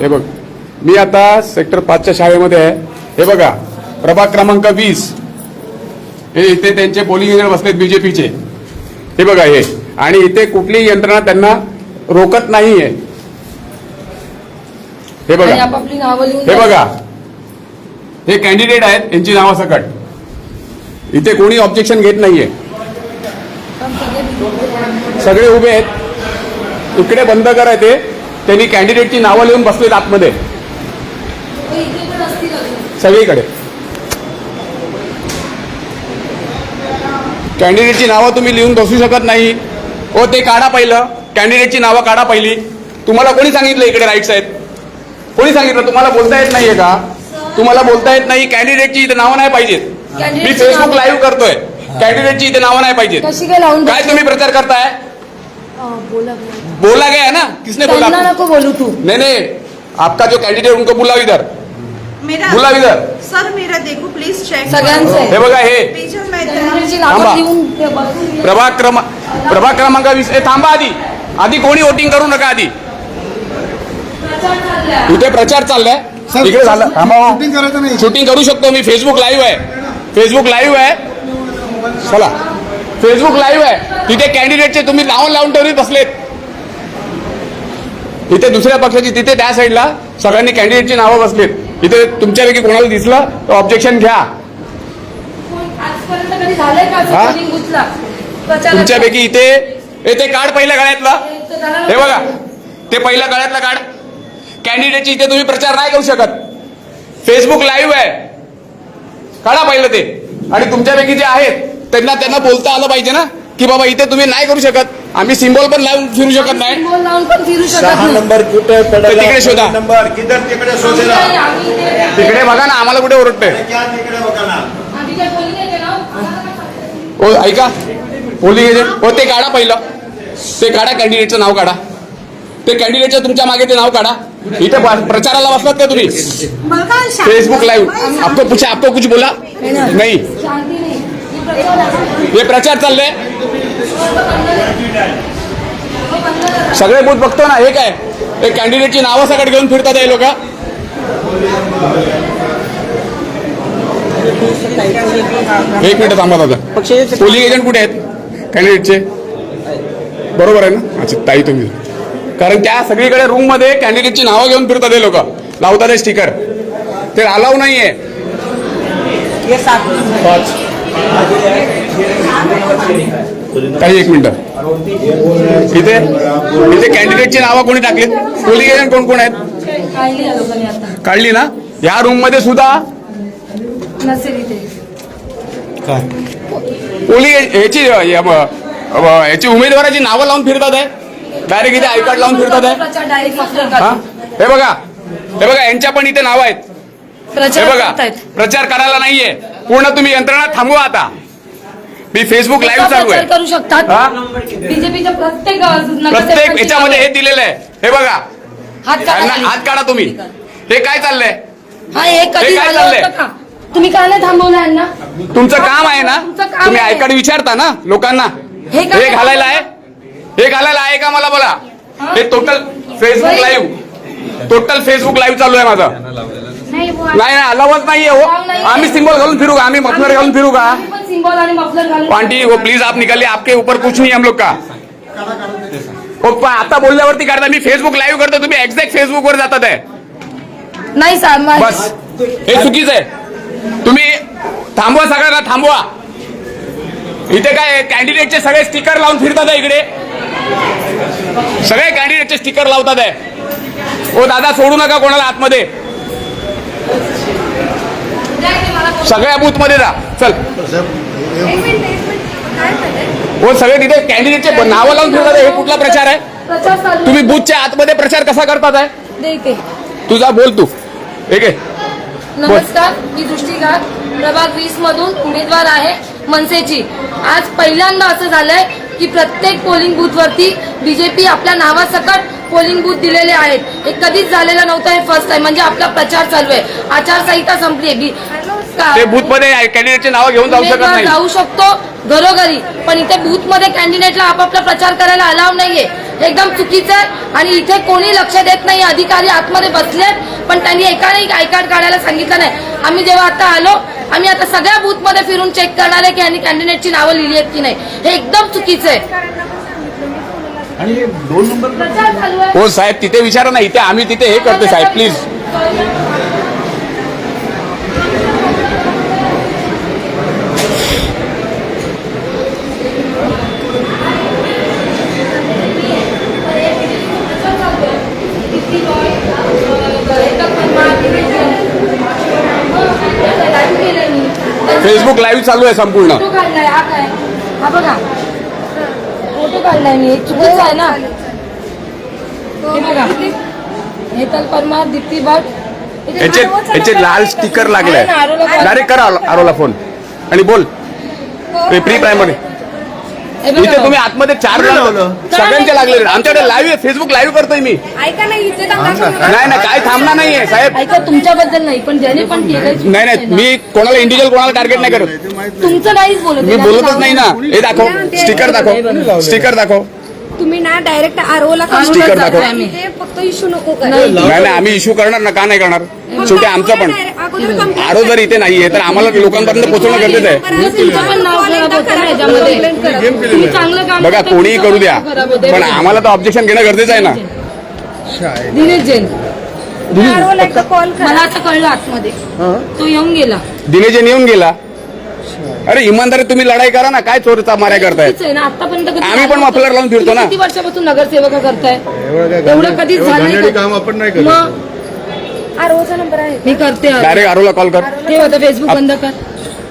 हे बघ मी आता सेक्टर पाचच्या शाळेमध्ये आहे. हे बघा प्रभाग क्रमांक वीस. हे इथे त्यांचे पोलिंग एजंट बसलेत बीजेपीचे हे बघा हे. आणि इथे कुठलीही यंत्रणा त्यांना रोकत नाहीये. हे बघा. हे. बघा. हे कॅन्डिडेट आहेत यांची नावासकट इथे कोणी ऑब्जेक्शन घेत नाहीये. सगळे उभे आहेत. इकडे बंद करा ते. त्यांनी कॅन्डिडेटची नावं लिहून बसलेत आतमध्ये. सगळीकडे. कॅन्डिडेटची नावं तुम्ही लिहून बसू शकत नाही. हो ते काढा पहिलं. कॅन्डिडेटची नावं काढा पहिली. तुम्हाला कोणी सांगितलं इकडे राईट्स आहेत कोणी सांगितलं? तुम्हाला बोलता येत नाहीये का? तुम्हाला बोलता येत नाही. कॅन्डिडेटची इथे नावं नाही पाहिजेत. मी फेसबुक लाईव्ह करतोय. कॅन्डिडेटची इथे नावं नाही पाहिजेत. काय तुम्ही प्रचार करताय? बोला गया ना? किसने बोला? नको बोलू तू। नहीं नहीं आपका जो कैंडिडेट उनको बुलाओ इधर। मेरा बुला इधर। सर मेरा देखो प्लीज चेक सगळ्यांचं. हे बघा हे. प्रभाग क्रम प्रभाग क्रमांक वीस थांबा आधी. आधी कोणी वोटिंग करू नका आधी. प्रचार चाललाय. इथे प्रचार चाललाय इकडे झालं. थांबा. शूटिंग करायचं नाही. शूटिंग करू शकतो मी. फेसबुक लाईव्ह आहे. फेसबुक लाईव्ह आहे. चला. फेसबुक लाईव्ह आहे. तिथे कॅन्डिडेटचे तुम्ही लावून लावून ठेवली बसलेत. इथे दुसऱ्या पक्षाची तिथे त्या साईडला सगळ्यांनी कॅन्डिडेटची नावं बसलेत. इथे तुमच्यापैकी कोणाला दिसलं तर ऑब्जेक्शन घ्या. तुमच्यापैकी इथे ते काढ पहिल्या गळ्यातलं. हे बघा. ते पहिल्या गळ्यातलं काढ. कॅन्डिडेटची इथे तुम्ही प्रचार नाही करू शकत. फेसबुक लाईव्ह आहे. काढा पहिलं ते. आणि तुमच्यापैकी जे आहेत त्यांना त्यांना बोलता आलं पाहिजे ना? की बाबा इथे तुम्ही नाही करू शकत. आम्ही सिम्बॉल पण लावून फिरू शकत नाही. सिम्बॉल लावून पण फिरू शकत सहा नाही. नंबर कुठे पडेगा तिकडे शोधा. नंबर. किधर तिकडे शोधेला? नाही, आम्ही इथे- तिकडे बघा ना आम्हाला कुठे ओरडतंय. क्या तिकडे बघा ना? आम्ही काय polling नाही केलं. आम्हाला काय सांगताय? ओ ऐका. पोलिंग एजंट हो ते काढा पहिलं. ते काढा कॅन्डिडेटचं नाव काढा. ते कॅन्डिडेटचं तुमच्या मागे ते नाव काढा. इथे प्रचाराला बसलात का तुम्ही? फेसबुक लाईव्ह आपको पूछा आपको कुछ बोला? नहीं. शांती नाही हे प्रचार चालले सगळे बूथ बघतो ना हे काय? हे कॅन्डिडेटची नावं सगळं घेऊन फिरतात हे लोक. एक मिनिट थांबा दादा. पोलिंग एजंट कुठे आहेत? कॅन्डिडेटचे बरोबर आहे ना? अच्छा ताई तुम्ही. कारण त्या सगळीकडे रूममध्ये कॅन्डिडेटची नावं घेऊन फिरतात हे लोक. लावतात हे स्टिकर ते अलाव नाहीये. पाच. काही एक मिनिट. इथे इथे कॅन्डिडेटची नावं कोणी टाकलीत? एजंट कोण कोण आहेत? काढली ना? या रूममध्ये सुद्धा? नसेल इथे पोलिंग याची याची उमेदवाराची नावं लावून फिरतात आहे डायरेक्ट इथे आय कार्ड लावून फिरतात आहे हा? बघा. हे बघा यांच्या पण इथे नाव आहेत. हे बघा प्रचार करायला नाहीये. पूर्ण तुम्ही यंत्रणा थांबवा आता. मी फेसबुक लाईव्ह चालू आहे. करू शकतात? हा? बीजेपीच्या प्रत्येक प्रत्येक याच्यामध्ये हे दिलेलं आहे हे बघा. हात काढा तुम्ही. हे काय चाललंय? हा हे कधी हे काय झालं चाललंय? होतं का? तुम्ही का नाही थांबवलं यांना? तुमचं काम आहे ना? तुम्ही आहे. आय कार्ड विचारता ना लोकांना. हे काय हे घालायला आहे? हे घालायला आहे का मला बोला? हे? Total Facebook. Live total Facebook live चालू आहे माझं. नाही नाही अलावच नाहीये हो. आम्ही सिम्बॉल घालून फिरू का? आम्ही मफलर घालून फिरू का? सिम्बॉल आणि मफलर घालून वो प्लीज आप निकलिए आपके ऊपर कुछ नहीं हम लोग का। हो आता बोलल्यावरती करता मी फेसबुक लाईव्ह करतो तुम्ही एक्झॅक्ट फेसबुक वर जातात आहे. नाही साहेब बस. हे चुकीचं आहे. तुम्ही थांबवा सगळ्यांना थांबवा. इथे काय कॅन्डिडेटचे सगळे स्टिकर लावून फिरतात आहे इकडे. सगळे कॅन्डिडेटचे स्टिकर लावतात आहे. ओ दादा सोडू नका कोणाला आतमध्ये. सगळ्या बूथमध्ये जा चल. हो सगळे तिथे कॅन्डिडेटचे नावं लावून आहे. हे कुठला प्रचार आहे? तुम्ही बूथच्या आतमध्ये प्रचार कसा करतात आहे. तुझा बोल तू. ठीक आहे नमस्कार मी दृष्टिघात. प्रभाग वीस मधून उमेदवार आहे मनसेची. आज पहिल्यांदा असं झालंय की प्रत्येक पोलिंग बूथ वरती बीजेपी आपल्या नावासकट पोलिंग बूथ दिलेले आहेत. हे कधीच झालेलं नव्हतं हे फर्स्ट टाइम म्हणजे आपला प्रचार चालू आहे. आचारसंहिता संपली आहे. ते बूथमध्ये कॅन्डिडेटचे नावं घेऊन जाऊ शकत नाही. जाऊ शकतो घरोघरी. पण इथे बूथमध्ये कॅन्डिडेटला आपापला प्रचार करायला अलाव नाहीये. हे एकदम चुकीचं आहे. आणि इथे कोणी लक्ष देत नाही. अधिकारी आतमध्ये बसलेत पण त्यांनी एकाने आय कार्ड काढायला सांगितलं नाही. आम्ही जेव्हा आता आलो आम्ही आता सगळ्या बूथमध्ये फिरून चेक करणार आहे की यांनी कॅन्डिडेटची नावं लिहिली आहेत की नाही. हे एकदम चुकीचं आहे. हो साहेब तिथे विचारा ना. इथे आम्ही तिथे हे करतो साहेब प्लीज फेसबुक लाईव्ह चालू आहे संपूर्ण. फोटो काढलाय हा काय? हा बघा. फोटो काढलाय मी. चुकीचं आहे ना? हे बघा. हेतल परमार दीप्ती भट याचे याचे लाल स्टिकर लागले. डायरेक्ट करा आरोला फोन. आणि बोल. प्री प्रायमरी हे बघा इथे. तुम्ही आतमध्ये चार जण सगळ्यांचे लागलेले. आमच्याकडे लाईव्ह आहे फेसबुक लाईव्ह करतोय मी. ऐका ना इथे. नाही नाही काय थांबणार नाहीये साहेब. ऐका तुमच्याबद्दल नाही पण ज्याने पण केलंय नाही नाही मी कोणाला इंडिव्हिज्युअल कोणाला टार्गेट नाही करत. तुमचं नाहीच बोलत मी बोलतच नाही ना. हे दाखव स्टिकर दाखव. स्टिकर दाखव. तुम्ही ना डायरेक्ट आरओला Sticker दाखव. ते फक्त इश्यू नको करा. नाही. आम्ही इश्यू करणार ना का नाही करणार? शेवटी आमचं पण. अगोदर complaint आरो जर इथे नाहीये तर आम्हाला लोकांपर्यंत पोहोचवणं गरजेचं आहे. करा. तुमचं पण नाव खराब होतं ना याच्यामध्ये. Complaint करा. तुम्ही चांगलं काम बघा करता, कोणीही तुमचं करू द्या. नाव खराब होतंय. पण आम्हाला तर ऑब्जेक्शन घेणं गरजेचं आहे ना. दिनेश जैन. एकदा कॉल मला करा आता कळलं आतमध्ये. तो येऊन गेला. दिनेजन येऊन गेला. अरे इमानदारी तुम्ही लढाई करा ना. काय चोरचा माऱ्या कधी आम्ही पण मफलर लावून फिरतो ना. किती वर्षापासून नगरसेवक करताय? एवढं कधीच झालं नाही का? काम आपण नाही करत. मग आरओचा नंबर आहे. मी करते. डायरेक्ट आरोला कॉल कर. ठेव आता फेसबुक बंद कर.